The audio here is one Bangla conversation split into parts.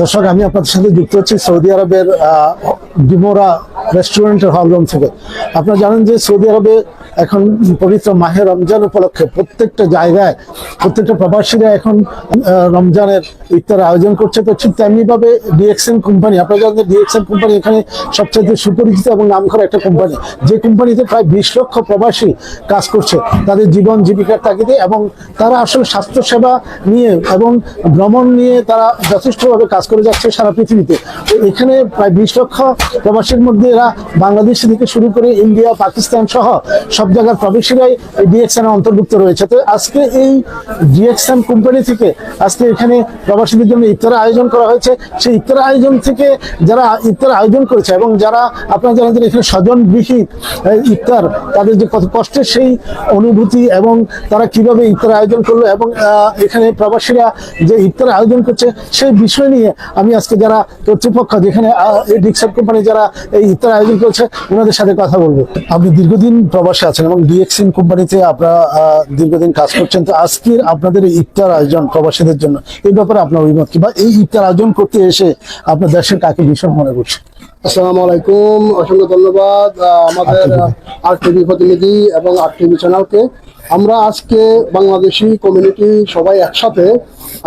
দর্শক, আমি আপনাদের সাথে যুক্ত হচ্ছি সৌদি আরবের ডিমোরা রেস্টুরেন্টের হলরুম থেকে। আপনারা জানেন যে সৌদি আরবে এখন পবিত্র মাহে রমজান উপলক্ষে প্রত্যেকটা জায়গায়, প্রত্যেকটা প্রবাসীরা এখন রমজানের ইফতার আয়োজন করছে। তো ঠিক তেমনি ভাবে ডিএক্সএন কোম্পানি আপনারা জানেন ডিএক্সএন কোম্পানি এখানে সবচেয়ে সুপরিচিত এবং নামকরা একটা কোম্পানি যে কোম্পানিতে প্রায় বিশ লক্ষ প্রবাসী কাজ করছে, তাদের জীবন জীবিকার তাগিদে এবং তারা আসলে স্বাস্থ্য সেবা নিয়ে এবং ভ্রমণ নিয়ে তারা যথেষ্টভাবে কাজ করে যাচ্ছে সারা পৃথিবীতে। তো এখানে প্রায় বিশ লক্ষ প্রবাসীর মধ্যে এরা বাংলাদেশ থেকে শুরু করে ইন্ডিয়া পাকিস্তান সহ সব জায়গার প্রবাসীরাই এই ডিএক্সএন অন্তর্ভুক্ত রয়েছে। তো আজকে এই ডিএক্সএন কোম্পানি থেকে আজকে এখানে প্রবাসীদের জন্য ইফতার আয়োজন করা হয়েছে। সেই ইফতার আয়োজন থেকে যারা ইফতার আয়োজন করেছে এবং যারা আপনারা জানেন যে এখানে স্বজনবিহীন এই ইফতার, তাদের যে কত কষ্টের সেই অনুভূতি এবং তারা কীভাবে ইফতার আয়োজন করল এবং এখানে প্রবাসীরা যে ইফতার আয়োজন করছে সেই বিষয় নিয়ে আমি আজকে যারা কর্তৃপক্ষ যেখানে এই ডিক্সার কোম্পানি যারা এই ইফতার আয়োজন করছে, ওনাদের সাথে কথা বলব। আপনি দীর্ঘদিন প্রবাসে আছেন এবং ডিএক্সিন কোম্পানিতে আপনারা দীর্ঘদিন কাজ করছেন। তো আজকের আপনাদের ইফতার আয়োজন প্রবাসীদের জন্য এই ব্যাপারে আপনার অভিমত কি? বা এই ইফতার আয়োজন করতে এসে আপনার দেশের কাকে ভীষণ মনে করছেন আসসালামু আলাইকুম অসংখ্য ধন্যবাদ আমাদের আর টিভি প্রতিনিধি এবং আর টিভি চ্যানেলকে আমরা আজকে বাংলাদেশি কমিউনিটি সবাই একসাথে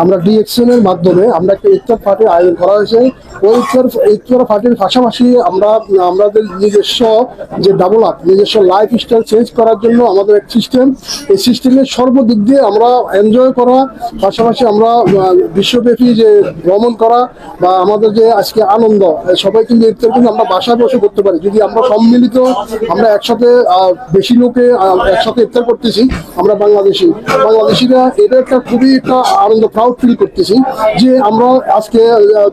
আমরা ডিএক্সএন এর মাধ্যমে আমরা একটা ইফতার পার্টির আয়োজন করা হয়েছে। ওই ইফতার ইফতার পার্টির পাশাপাশি আমরা, আমাদের নিজস্ব যে ডাবল আপ নিজস্ব লাইফ স্টাইল চেঞ্জ করার জন্য আমাদের এক সিস্টেম এই সিস্টেমের সর্বদিক দিয়ে আমরা এনজয় করা, পাশাপাশি আমরা বিশ্বব্যাপী যে ভ্রমণ করা বা আমাদের যে আজকে আনন্দ, সবাই কিন্তু ইফতার কিন্তু আমরা বাসায় বসে করতে পারি। যদি আমরা সম্মিলিত আমরা একসাথে বেশি লোকে একসাথে ইফতার করতেছি আমরা বাংলাদেশি। বাংলাদেশিরা এটা একটা খুবই একটা আনন্দ প্রাউড ফিল করতেছি যে আমরা আজকে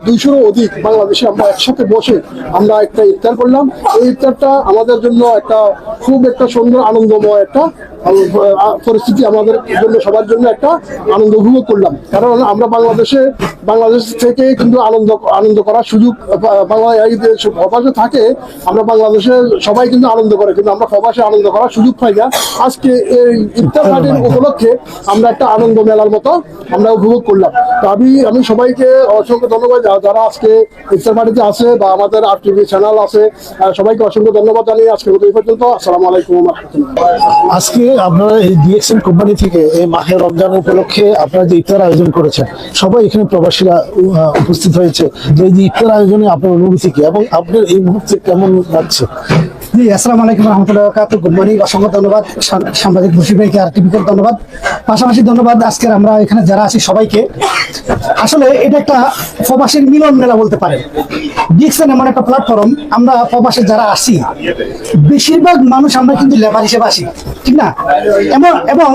দুইশোরও অধিক বাংলাদেশি আমরা একসাথে বসে আমরা একটা ইফতার করলাম। এই ইফতারটা আমাদের জন্য একটা খুব একটা সুন্দর, আনন্দময় একটা পরিস্থিতি আমাদের জন্য সবার জন্য একটা আনন্দ উপভোগ করলাম। কারণ আমরা বাংলাদেশে বাংলাদেশ থেকে কিন্তু আনন্দ আনন্দ করার সুযোগ আহ, বাংলা প্রবাসে থাকে আমরা বাংলাদেশে সবাই কিন্তু আনন্দ করে কিন্তু আমরা প্রবাসে আনন্দ করার সুযোগ পাই না। আজকে এই ইফতার পার্টির উপলক্ষে আমরা একটা আনন্দ মেলার মতো আমরা উপভোগ করলাম। তো আমি আমি সবাইকে অসংখ্য ধন্যবাদ যারা আজকে ইফতার পার্টিতে আছে বা আমাদের আর টিভি চ্যানেল আছে সবাইকে অসংখ্য ধন্যবাদ জানিয়ে আজকে এই পর্যন্ত। আসসালামু আলাইকুম আজকে আপনারা এই কোম্পানি থেকে এই মাহে রমজান উপলক্ষে আপনারা যে ইফতার আয়োজন করেছেন, সবাই এখানে প্রবাসীরা উপস্থিত হয়েছে। এই যে ইফতার আয়োজনে আপনার অনুভূতি কি এবং আপনার এই মুহূর্তে কেমন লাগছে? জি, আসসালামু আলাইকুম রহমতুল্লাহ বরকাত গুড মর্নিং, অসংখ্য ধন্যবাদ। সাংবাদিক বসি ভাইকে আর টিভিকে ধন্যবাদ। পাশাপাশি ধন্যবাদ আজকের আমরা এখানে যারা আছি সবাইকে। আসলে এটা একটা প্রবাসীর মিলন মেলা বলতে পারে ডিএক্সএন এমন একটা প্ল্যাটফর্ম আমরা প্রবাসে যারা আসি বেশিরভাগ মানুষ আমরা কিন্তু লেবার হিসেবে আসি ঠিক না? এমন এবং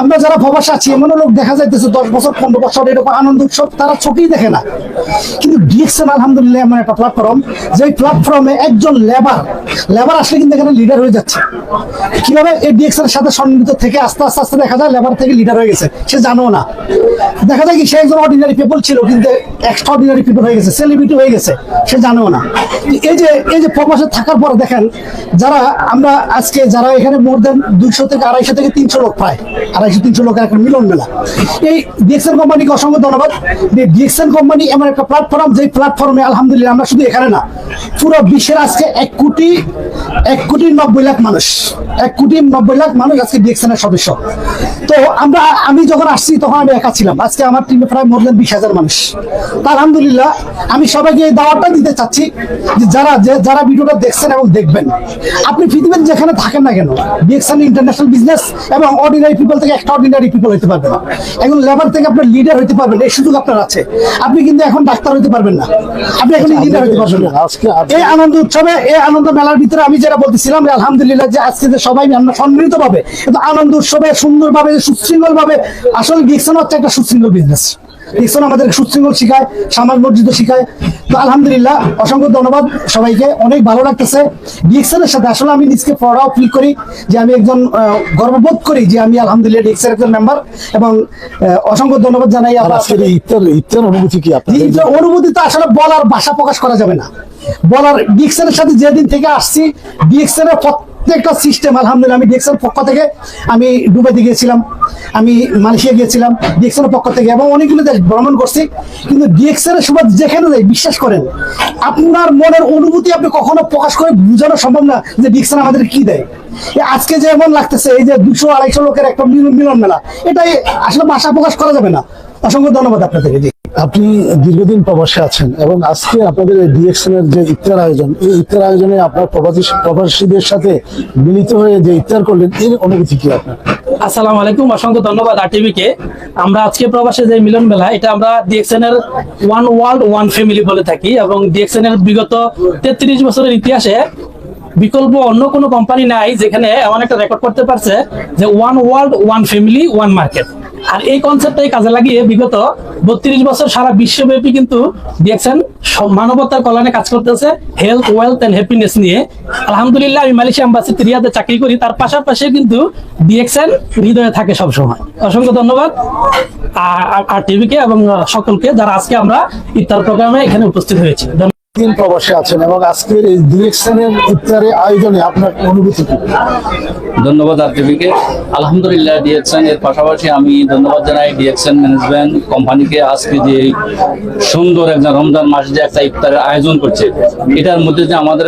আমরা যারা প্রবাসে আছি এমন লোক দেখা যাইতেছে দশ বছর, পনেরো বছর, এরকম আনন্দ উৎসব তারা চোখেই দেখে না। কিন্তু ডিএক্সএন আলহামদুলিল্লাহ, এমন একটা প্ল্যাটফর্ম যে প্ল্যাটফর্মে একজন লেবার লেবার আসলে কিন্তু এখানে লিডার হয়ে যাচ্ছে। কীভাবে এই ডিএক্স এর সাথে সম্মিলিত থেকে আস্তে আস্তে আস্তে দেখা যায় লেবার থেকে লিডার হয়ে গেছে, সে জানো না। দেখা যায় কি, সে একজন অর্ডিনারি পিপল ছিল, কিন্তু এক্সট্রা অর্ডিনারি পিপল হয়ে গেছে সেলিব্রিটি হয়ে গেছে। সে জানো না। এই যে এই যে প্রবাসে থাকার পরে দেখেন, যারা আমরা আজকে যারা এখানে মোর দেন দুইশো থেকে আড়াইশো থেকে তিনশো লোক প্রায় আড়াইশো, তিনশো লোকের একটা মিলন মেলা। এই ডিএক্সএন কোম্পানিকে অসংখ্য ধন্যবাদ। ডিএক্সএন কোম্পানি এমন একটা প্ল্যাটফর্ম যে প্ল্যাটফর্মে আলহামদুলিল্লাহ আমরা শুধু এখানে না, পুরো বিশ্বের আজকে এক কোটি এক কোটি নব্বই লাখ মানুষ, এক কোটি নব্বই লাখ মানুষ আজকে ডিএক্সএন এর সদস্য। তো আমরা, আমি যখন আসছি তখন আমি একা ছিলাম। আজকে আমার টিমে প্রায় মোর দেন বিশ হাজার মানুষ। তা আলহামদুলিল্লাহ, আমি সবাইকে এই দাওয়াতটা দিতে চাচ্ছি যে যারা যে- যারা ভিডিওটা দেখছেন এবং দেখবেন আপনি পৃথিবীর যেখানে থাকেন না কেন ডিএক্সএন ইন্টারন্যাশনাল বিজনেস এবং অর্ডিনারি পিপল থেকে একটা অর্ডিনারি পিপল হতে পারবেন এখন লেবার থেকে আপনার লিডার হতে পারবেন এই সুযোগ আপনার আছে। আপনি কিন্তু এখন ডাক্তার হতে পারবেন না। আপনি এখন ইঞ্জিনিয়ার হতে পারবেন না। এই আনন্দ উৎসবে এই আনন্দ মেলার ভিতরে আমি যেটা বলতেছিলাম যে আলহামদুলিল্লাহ যে আজকে যে সবাই আমরা সম্মিলিত ভাবে কিন্তু আনন্দ উৎসবে সুন্দরভাবে সুশৃঙ্খল ভাবে আসলে ডিকশন হচ্ছে একটা সুশৃঙ্খল বিজনেস ডিকশন আমাদের সুশৃঙ্খল শিখায় সমাজ মসজিদ শিখায়। তো আলহামদুলিল্লাহ অসংখ্য ধন্যবাদ সবাইকে অনেক ভালো লাগতেছে। ডিকশনের সাথে আসলে আমি নিজকে পড়াও ফিল করি যে আমি একজন গর্ববোধ করি যে আমি আলহামদুলিল্লাহ ডিকশনের একজন মেম্বার এবং অসংখ্য ধন্যবাদ জানাই আপনার ইফতার ইফতার অনুভূতি কি আপনার এই অনুভূতি তো আসলে বলার ভাষা প্রকাশ করা যাবে না। বলার ডিএক্সএনের সাথে যেদিন থেকে আসছি ডিএক্সএনের প্রত্যেকটা সিস্টেম আলহামদুলিল্লাহ, আমি ডিএক্সেল পক্ষ থেকে আমি দুবাইতে গিয়েছিলাম, আমি মালয়েশিয়া গিয়েছিলাম ডিএক্সেল পক্ষ থেকে, এবং অনেকগুলো দেশ ভ্রমণ করছি। কিন্তু ডিএক্সেল এর সময় যেখানে যাই বিশ্বাস করেন, আপনার মনের অনুভূতি আপনি কখনো প্রকাশ করে বোঝানো সম্ভব না যে ডিএক্সেল আমাদের কি দেয়। আজকে যেমন লাগতেছে, এই যে দুশো আড়াইশো লোকের একটা মিলন মেলা এটাই আসলে ভাষা প্রকাশ করা যাবে না। অসংখ্য ধন্যবাদ আপনাদেরকে আপনি দীর্ঘদিন প্রবাসে আছেন এবং আজকে আপনাদের এই এর যে ইফতার আয়োজন, এই ইফতার আয়োজনে আপনার প্রবাসী, প্রবাসীদের সাথে মিলিত হয়ে যে ইফতার করলেন, এর অনুভূতি কি আপনার? আসসালামু আলাইকুম, অসংখ্য ধন্যবাদ আরটিভি কে আমরা আজকে প্রবাসে যে মিলন মেলা, এটা আমরা ডিএক্সএন এর ওয়ান ওয়ার্ল্ড ওয়ান ফ্যামিলি বলে থাকি এবং ডিএক্সএন এর বিগত তেত্রিশ বছরের ইতিহাসে বিকল্প অন্য কোনো কোম্পানি নাই যেখানে এমন একটা রেকর্ড করতে পারছে যে one world one family one market আর এই কনসেপ্টটাই কাজে লাগিয়ে বিগত বত্রিশ বছর সারা বিশ্বব্যাপী কিন্তু ডিএক্সএন মানবতার কল্যাণে কাজ করতেছে হেলথ ওয়েলথ এন্ড হ্যাপিনেস নিয়ে। আলহামদুলিল্লাহ, আমি মালয়েশিয়া অ্যাম্বাসিতে রিয়াদে চাকরি করি, তার পাশাপাশি কিন্তু ডিএক্সএন হৃদয়ে থাকে সব সময় অসংখ্য ধন্যবাদ আর টিভিকে এবং সকলকে, যারা আজকে আমরা ইফতার প্রোগ্রামে এখানে উপস্থিত হয়েছি। দিন প্রবাসে আছেন এবং আজকের এই ডিএক্সএন এর ইফতারের আয়োজনে আপনার অনুভূতি কি? ধন্যবাদ আরটিভিকে। আলহামদুলিল্লাহ ডিএক্সএন এর পাশাপাশি আমি ধন্যবাদ জানাই ডিএক্সএন ম্যানেজমেন্ট কোম্পানিকে আজকে যে সুন্দর একটা রমজান মাসে যে একটা ইফতারের আয়োজন করছে, এটার মধ্যে যে আমাদের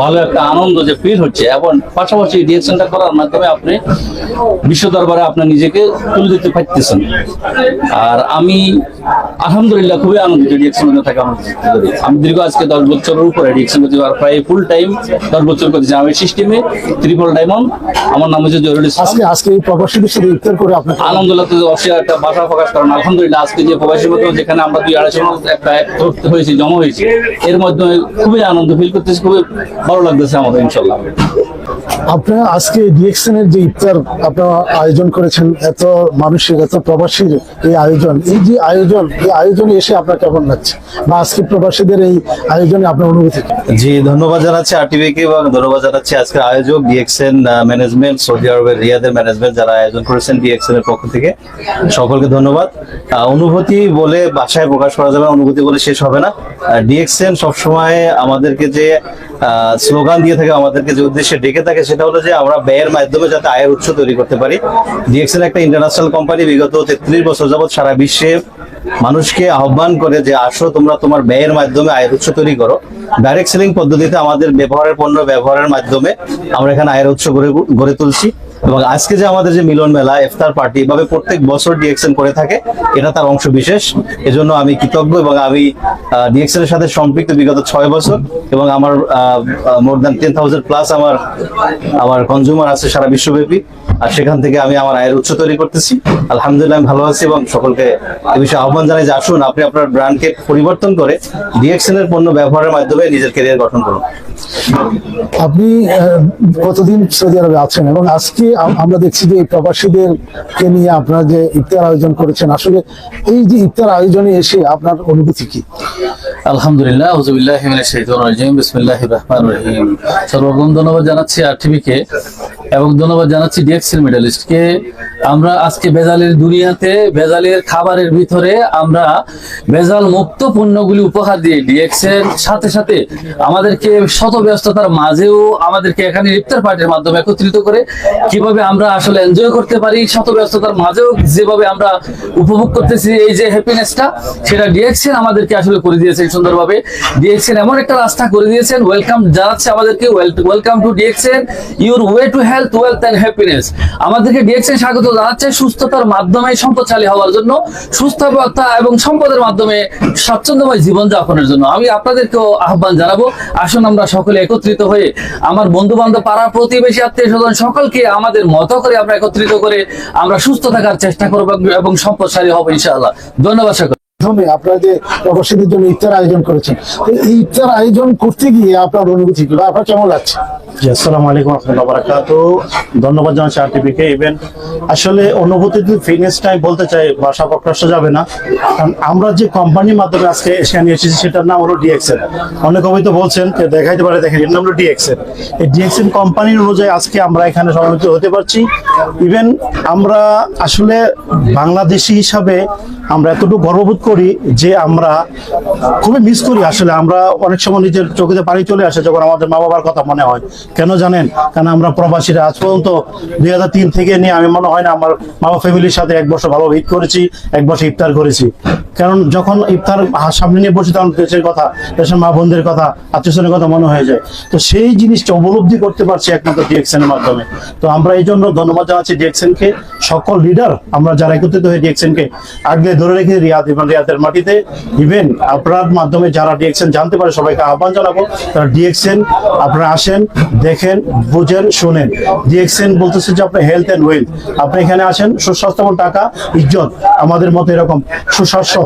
ভালো একটা আনন্দ যে ফিল হচ্ছে, এবং পাশাপাশি ডিএক্সএনটা করার মাধ্যমে আপনি বিশ্ব দরবারে আপনি নিজেকে তুলে দিতে পারতেছেন। আর আমি আলহামদুলিল্লাহ খুবই আনন্দিত ডিএক্সএন থাকে আমার আমি দীর্ঘ আজকে দশ বছরের উপরে ডিএক্সএন করছি আর প্রায় ফুল টাইম দশ বছর করতেছি আমি সিস্টেমে ত্রিপল ডায়মন্ড আমার নাম হচ্ছে জরুরি আজকে আজকে এই প্রবাসীদের সাথে ইফতার করে আপনার আনন্দুল্লাহ তো অবশ্যই একটা ভাষা প্রকাশ করেন আলহামদুলিল্লাহ আজকে যে প্রবাসী মতো যেখানে আমরা দুই আড়াইশো একটা হয়েছি জমা হয়েছি এর মাধ্যমে খুবই আনন্দ ফিল করতেছি খুবই ভালো লাগতেছে আমাদের ইনশাল্লাহ। আপনারা আজকে ডিএক্সএন এর যে ইফতার আপনারা আয়োজন করেছেন, এত মানুষের, এত প্রবাসীর এই আয়োজন, এই যে আয়োজন, এই আয়োজনে এসে আপনার কেমন লাগছে? বা আজকে প্রবাসীদের এই আয়োজনে আপনার অনুভূতি জি, ধন্যবাদ জানাচ্ছি আরটিভিকে এবং ধন্যবাদ জানাচ্ছি আজকের আয়োজক ডিএক্সএন ম্যানেজমেন্ট সৌদি আরবের রিয়াদের ম্যানেজমেন্ট যারা আয়োজন করেছেন ডিএক্সএন এর পক্ষ থেকে। সকলকে ধন্যবাদ। অনুভূতি বলে বাসায় প্রকাশ করা যাবে অনুভূতি বলে শেষ হবে না। ডিএক্সএন সবসময় আমাদেরকে যে স্লোগান দিয়ে থাকে, আমাদেরকে যে উদ্দেশ্যে ডেকে থাকে, সেটা হলো যে আমরা ব্যয়ের মাধ্যমে যাতে আয়ের উৎস তৈরি করতে পারি। ডিএক্সএল একটা ইন্টারন্যাশনাল কোম্পানি বিগত তেত্রিশ বছর যাবৎ সারা বিশ্বে মানুষকে আহ্বান করে যে, আসো তোমরা তোমার ব্যয়ের মাধ্যমে আয়ের উৎস তৈরি করো। ডাইরেক্ট সেলিং পদ্ধতিতে আমাদের ব্যবহারের পণ্য ব্যবহারের মাধ্যমে আমরা এখানে আয়ের উৎস গড়ে গড়ে তুলছি। এবং আজকে যে আমাদের যে মিলন মেলা, ইফতার পার্টি, এভাবে প্রত্যেক বছর ডিএক্সএন করে থাকে, এটা তার অংশ বিশেষ। এজন্য আমি কৃতজ্ঞ এবং আমি ডিএক্সএন এর সাথে সম্পৃক্ত বিগত ছয় বছর এবং আমার more than ten thousand plus আমার আমার কনজিউমার আছে সারা বিশ্বব্যাপী। আর সেখান থেকে আমি আমার আয়ের উৎস তৈরি করতেছি। আলহামদুলিল্লাহ আমি ভালো আছি এবং সকলকে এ বিষয়ে আহ্বান জানাই যে আসুন, আপনি আপনার ব্র্যান্ডকে পরিবর্তন করে ডিএক্সএন এর পণ্য ব্যবহারের মাধ্যমে নিজের ক্যারিয়ার গঠন করুন। আপনি কতদিন সৌদি আরবে আছেন? এবং আজকে আমরা দেখছি যে প্রবাসীদেরকে নিয়ে আপনারা যে ইফতার আয়োজন করেছেন, আসলে এই যে ইফতার আয়োজনে এসে আপনার অনুভূতি কি? আলহামদুলিল্লাহ রহমানির রহিম। সর্বপ্রথম ধন্যবাদ জানাচ্ছি আরটিভিকে এবং ধন্যবাদ জানাচ্ছি মেডালিস্টকে আমরা আজকে ভেজালের দুনিয়াতে, ভেজালের খাবারের ভিতরে আমরা ভেজাল মুক্ত পণ্যগুলি উপহার দিয়ে ডিএক্সের সাথে সাথে আমাদেরকে শত ব্যস্ততার মাঝেও আমাদেরকে এখানে ইফতার পার্টির মাধ্যমে একত্রিত করে কীভাবে আমরা আসলে এনজয় করতে পারি শত ব্যস্ততার মাঝেও যেভাবে আমরা উপভোগ করতেছি, এই যে হ্যাপিনেসটা সেটা ডিএক্সএন আমাদেরকে আসলে করে দিয়েছেন সুন্দরভাবে। ডিএক্সএন এমন একটা রাস্তা করে দিয়েছেন ওয়েলকাম জানাচ্ছে আমাদেরকে welcome to DXN your way to health wealth and happiness আমাদেরকে ডিএক্সএন স্বাগত জানাচ্ছে সুস্থতার মাধ্যমে, সম্পদশালী হওয়ার জন্য, সুস্থতা এবং সম্পদের মাধ্যমে স্বাচ্ছন্দ্যময় জীবনযাপনের জন্য। আমি আপনাদেরকেও আহ্বান জানাব, আসুন আমরা সকলে একত্রিত হয়ে আমার বন্ধু বান্ধব পাড়া প্রতিবেশী আত্মীয় স্বজন সকলকে আমাদের মতো করে আমরা একত্রিত করে আমরা সুস্থ থাকার চেষ্টা করব এবং সম্পদশালী হব ইনশাআল্লাহ। ধন্যবাদ প্রথমে আপনারা যে প্রবাসীদের জন্য ইফতার আয়োজন করেছেন, এই ইফতার আয়োজন করতে গিয়ে আপনার অনুভূতি কি আপনার কেমন লাগছে? আসসালামু আলাইকুম বারাকাতু। ধন্যবাদ জানাচ্ছি ইভেন আসলে অনুভূতি বলতে চাই যাবে না। কারণ আমরা যে কোম্পানির মাধ্যমে আজকে নিয়ে এসেছি, সেটার নাম হলো অনেক হয়তো বলছেন যে দেখাইতে পারে, দেখেন, এর নাম হলো ডিএক্সএল এই ডিএক্সএল কোম্পানির অনুযায়ী আজকে আমরা এখানে সমাবেত হতে পারছি। ইভেন আমরা আসলে বাংলাদেশি হিসাবে আমরা এতটুকু গর্ববোধ করি যে আমরা খুবই মিস করি। আসলে আমরা অনেক সময় নিজের চোখে পানি চলে আসে যখন আমাদের মা বাবার কথা মনে হয়। কেন জানেন? কেন আমরা প্রবাসীরা আজ পর্যন্ত দুই হাজার তিন থেকে নিয়ে আমি মনে হয় না আমার মা বাবা ফ্যামিলির সাথে এক বছর ভালো ভিট করেছি, এক বছর ইফতার করেছি। কারণ যখন ইফতার সামনে নিয়ে বসে তখন দেশের কথা, দেশের মা বোনদের কথা, আত্মীয়স্বজনের কথা মনে হয়ে যায়। তো সেই জিনিসটা উপলব্ধি করতে পারছি একমাত্র ডিএক্সএন মাধ্যমে। তো আমরা এই জন্য ধন্যবাদ জানাচ্ছি ডিএক্সএন সকল লিডার আমরা যারা একত্রিত হয়ে ডিএক্সএন কে আগলে ধরে রেখে রিয়াদ এবং রিয়াদের মাটিতে ইভেন আপনার মাধ্যমে যারা ডিএক্সএন জানতে পারে, সবাইকে আহ্বান জানাব। তারা ডিএক্সএন আপনারা আসেন, দেখেন, বুঝেন, শোনেন। ডিএক্সএন বলতেছে যে আপনার হেলথ এন্ড ওয়েলথ আপনি এখানে আসেন, সুস্বাস্থ্য টাকা, ইজ্জত। আমাদের মতো এরকম সুস্বাস্থ্য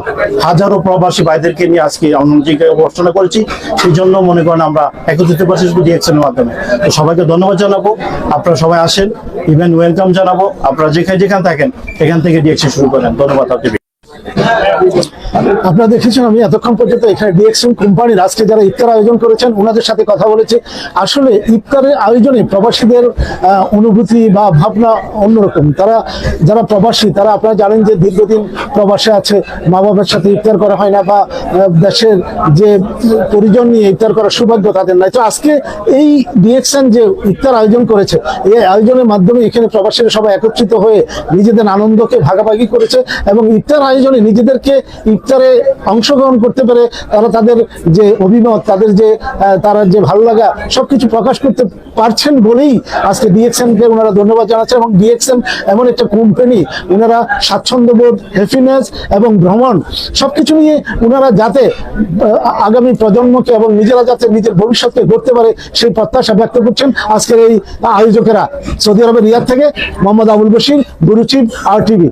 হাজারো প্রবাসী ভাইদেরকে নিয়ে আজকে অন্যদিকে অর্চনা করেছি। সেই জন্য মনে করেন আমরা একত্রিত পারছি এর মাধ্যমে। তো সবাইকে ধন্যবাদ জানাব। আপনারা সবাই আসেন। ইভেন ওয়েলকাম জানাব। আপনারা যেখানে যেখানে থাকেন, এখান থেকে ডিএক্সে শুরু করেন। ধন্যবাদ আপনি। আপনারা দেখেছেন আমি এতক্ষণ পর্যন্ত এখানে ডিএক্সএন কোম্পানির আজকে যারা ইফতার আয়োজন করেছেন, ওনাদের সাথে কথা বলেছে। আসলে ইফতারের আয়োজনে প্রবাসীদের অনুভূতি বা ভাবনা অন্যরকম। তারা যারা প্রবাসী, তারা আপনারা জানেন যে দীর্ঘদিন প্রবাসে আছে মা বাবার সাথে ইফতার করা হয় না বা দেশের যে পরিজন নিয়ে ইফতার করার সৌভাগ্য তাদের নাই। তো আজকে এই ডিএক্সএন যে ইফতার আয়োজন করেছে, এই আয়োজনের মাধ্যমে এখানে প্রবাসীরা সবাই একত্রিত হয়ে নিজেদের আনন্দকে ভাগাভাগি করেছে এবং ইফতার আয়োজনে নিজেদেরকে ইফতারে অংশগ্রহণ করতে পেরে তারা তাদের যে অভিমত, তাদের যে তারা যে ভালো লাগা, সবকিছু প্রকাশ করতে পারছেন বলেই আজকে ডিএক্সএন কে ওনারা ধন্যবাদ জানাচ্ছেন এবং ডিএক্সএন এমন একটা কোম্পানি ওনারা স্বাচ্ছন্দ্যবোধ হ্যাপিনেস এবং ভ্রমণ, সবকিছু নিয়ে ওনারা যাতে আগামী প্রজন্মকে এবং নিজেরা যাতে নিজের ভবিষ্যৎকে গড়তে পারে সেই প্রত্যাশা ব্যক্ত করছেন আজকের এই আয়োজকেরা। সৌদি আরবের রিয়াদ থেকে মোহাম্মদ আবুল বশির গুরুচিব আর টিভি